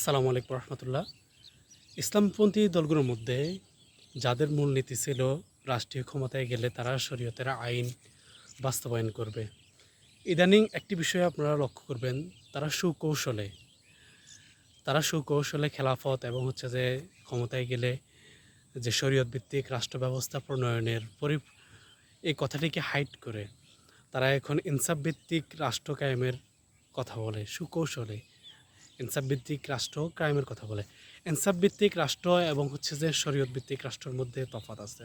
আসসালামু আলাইকুম রহমতুল্লাহ। ইসলামপন্থী দলগুলোর মধ্যে যাদের মূলনীতি ছিল রাষ্ট্রীয় ক্ষমতায় গেলে তারা শরীয়তের আইন বাস্তবায়ন করবে। ইদানিং একটি বিষয়ে আপনারা লক্ষ্য করবেন, তারা সুকৌশলে তারা সুকৌশলে খেলাফত এবং হচ্ছে যে ক্ষমতায় গেলে যে শরীয়ত ভিত্তিক রাষ্ট্র ব্যবস্থা প্রণয়নের পরি, এই কথাটিকে হাইট করে তারা এখন ইনসাফ ভিত্তিক রাষ্ট্র কায়েমের কথা বলে, সুকৌশলে। ইনসাফ ভিত্তিক রাষ্ট্র ক্রাইমের কথা বলে। ইনসাফ ভিত্তিক রাষ্ট্র এবং হচ্ছে যে শরীয়ত ভিত্তিক রাষ্ট্রের মধ্যে তফাৎ আছে।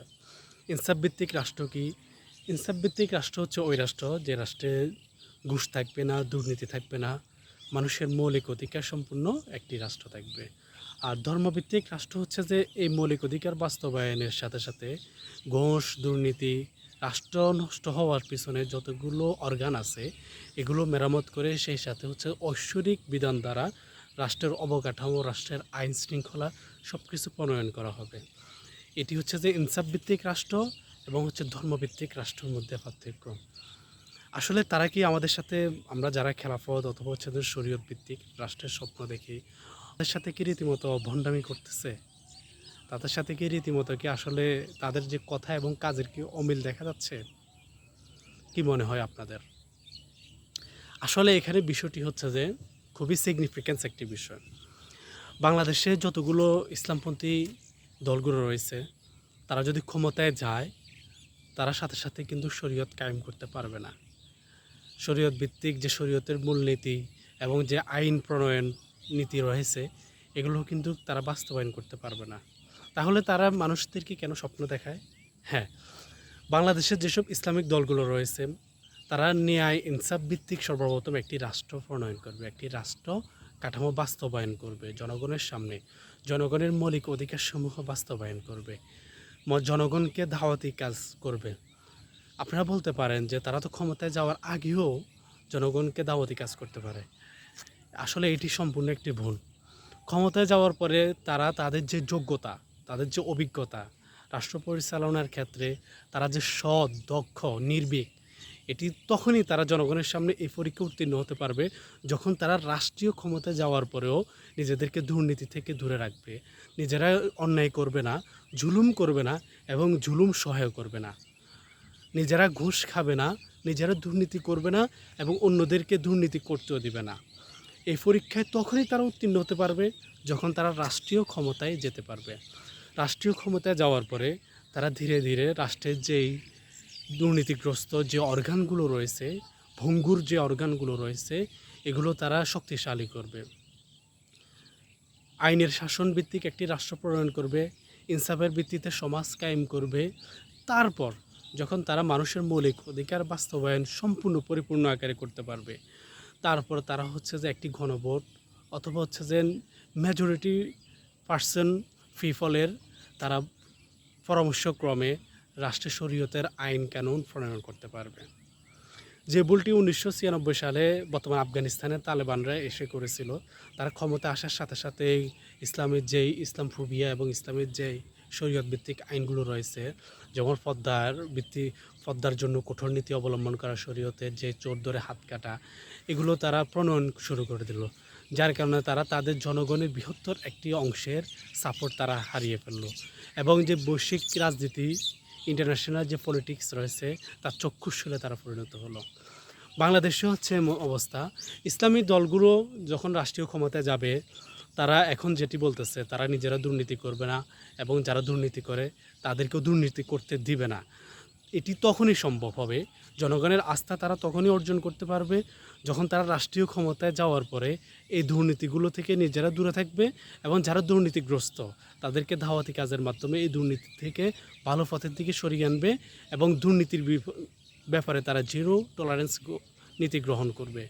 ইনসাফ ভিত্তিক রাষ্ট্র কি? ইনসাফ ভিত্তিক রাষ্ট্র হচ্ছে ওই রাষ্ট্র যে রাষ্ট্রে ঘুষ থাকবে না, দুর্নীতি থাকবে না, মানুষের মৌলিক অধিকার সম্পূর্ণ একটি রাষ্ট্র থাকবে। আর ধর্মভিত্তিক রাষ্ট্র হচ্ছে যে এই মৌলিক অধিকার বাস্তবায়নের সাথে সাথে ঘোষ, দুর্নীতি রাষ্ট্র নষ্ট হওয়ার পিছনে যতগুলো অর্গান আছে, এগুলো মেরামত করে সেই সাথে হচ্ছে ঐশ্বরিক বিধান দ্বারা রাষ্ট্রের অবকাঠামো, রাষ্ট্রের আইন শৃঙ্খলা সব কিছু প্রণয়ন করা হবে। এটি হচ্ছে যে ইনসাফ ভিত্তিক রাষ্ট্র এবং হচ্ছে ধর্মভিত্তিক রাষ্ট্রের মধ্যে পার্থক্য। আসলে তারা কি আমাদের সাথে, আমরা যারা খেলাফত অথবা হচ্ছে শরীয়ত ভিত্তিক রাষ্ট্রের স্বপ্ন দেখি, তাদের সাথে কি রীতিমতো ভণ্ডামি করতেছে? তাদের সাথে কি রীতিমতো কি আসলে তাদের যে কথা এবং কাজের কি অমিল দেখা যাচ্ছে? কি মনে হয় আপনাদের? আসলে এখানে বিষয়টি হচ্ছে যে, খুবই সিগনিফিক্যান্স একটি বিষয়। বাংলাদেশে যতগুলো ইসলামপন্থী দলগুলো রয়েছে, তারা যদি ক্ষমতায় যায়, তারা সাথে সাথে কিন্তু শরীয়ত কায়েম করতে পারবে না। শরীয়ত ভিত্তিক যে শরীয়তের মূলনীতি এবং যে আইন প্রণয়ন নীতি রয়েছে, এগুলো কিন্তু তারা বাস্তবায়ন করতে পারবে না। তাহলে তারা মানুষদেরকে কেন স্বপ্ন দেখায়? হ্যাঁ বাংলাদেশের যেসব ইসলামিক দলগুলো রয়েছে, তারা ন্যায়, ইনসাফ ভিত্তিক সর্বপ্রথম একটি রাষ্ট্র প্রণয়ন করবে, একটি রাষ্ট্র কাঠামো বাস্তবায়ন করবে, জনগণের সামনে, জনগণের মৌলিক অধিকারসমূহ বাস্তবায়ন করবে জনগণকে ধাওয়াতি কাজ করবে। আপনারা বলতে পারেন যে তারা তো ক্ষমতায় যাওয়ার আগেও জনগণকে দাওয়াতি কাজ করতে পারে। আসলে এটি সম্পূর্ণ একটি ভুল। ক্ষমতায় যাওয়ার পরে তারা তাদের যে যোগ্যতা তাদের যে অভিজ্ঞতা, রাষ্ট্র পরিচালনার ক্ষেত্রে তারা যে সৎ, দক্ষ, নির্ভীক, এটি তখনই তারা জনগণের সামনে এই পরীক্ষা উত্তীর্ণ হতে পারবে যখন তারা রাষ্ট্রীয় ক্ষমতায় যাওয়ার পরেও নিজেদেরকে দুর্নীতি থেকে দূরে রাখবে। নিজেরা অন্যায় করবে না, জুলুম করবে না এবং জুলুম সহায় করবে না। নিজেরা ঘুষ খাবে না, নিজেরা দুর্নীতি করবে না এবং অন্যদেরকে দুর্নীতি করতেও দিবে না। এই পরীক্ষায় তখনই তারা উত্তীর্ণ হতে পারবে যখন তারা রাষ্ট্রীয় ক্ষমতায় যেতে পারবে। রাষ্ট্রীয় ক্ষমতায় যাওয়ার পরে তারা ধীরে ধীরে রাষ্ট্রের যেই দুর্নীতিগ্রস্ত যে অর্গানগুলো রয়েছে, ভঙ্গুর যে অর্গানগুলো রয়েছে, এগুলো তারা শক্তিশালী করবে। আইনের শাসন ভিত্তিক একটি রাষ্ট্র প্রণয়ন করবে, ইনসাফের ভিত্তিতে সমাজ কায়েম করবে। তারপর যখন তারা মানুষের মৌলিক অধিকার বাস্তবায়ন সম্পূর্ণ পরিপূর্ণ আকারে করতে পারবে, তারপর তারা হচ্ছে যে একটি গণভোট অথবা হচ্ছে যে মেজরিটি পার্সন ফিফলের তারা পরামর্শক্রমে রাষ্ট্রের শরীয়তের আইন কানুন প্রণয়ন করতে পারবে। যে ভুলটি উনিশশো ছিয়ানব্বই সালে বর্তমান আফগানিস্তানের তালেবানরা এসে করেছিল, তারা ক্ষমতা আসার সাথে সাথে ইসলামের যেই ইসলাম ফুবিয়া এবং ইসলামের যেই শরীয়ত ভিত্তিক আইনগুলো রয়েছে, যেমন পদ্মার ভিত্তি, পদ্মার জন্য কঠোর নীতি অবলম্বন করা, শরীয়তের যে চোর ধরে হাত কাটা, এগুলো তারা প্রণয়ন শুরু করে দিল। যার কারণে তারা তাদের জনগণের বৃহত্তর একটি অংশের সাপোর্ট তারা হারিয়ে ফেলল। এবং যে বৈশ্বিক রাজনীতি ইন্টারন্যাশনাল যে পলিটিক্স রয়েছে, তার চক্ষুশূলে তারা পরিণত হলো। বাংলাদেশে হচ্ছে অবস্থা, ইসলামী দলগুলো যখন রাষ্ট্রীয় ক্ষমতায় যাবে, তারা এখন যেটি বলতেছে, তারা নিজেরা দুর্নীতি করবে না এবং যারা দুর্নীতি করে, তাদেরকেও দুর্নীতি করতে দিবে না। এটি তখনই সম্ভব হবে। জনগণের আস্থা তারা তখনই অর্জন করতে পারবে, যখন তারা রাষ্ট্রীয় ক্ষমতায় যাওয়ার পরে এই দুর্নীতিগুলো থেকে নিজেরা দূরে থাকবে এবং যারা দুর্নীতিগ্রস্ত, তাদেরকে ধাওয়াতি কাজের মাধ্যমে এই দুর্নীতি থেকে ভালো পথের দিকে সরিয়ে আনবে এবং দুর্নীতির ব্যাপারে তারা জিরো টলারেন্স নীতি গ্রহণ করবে।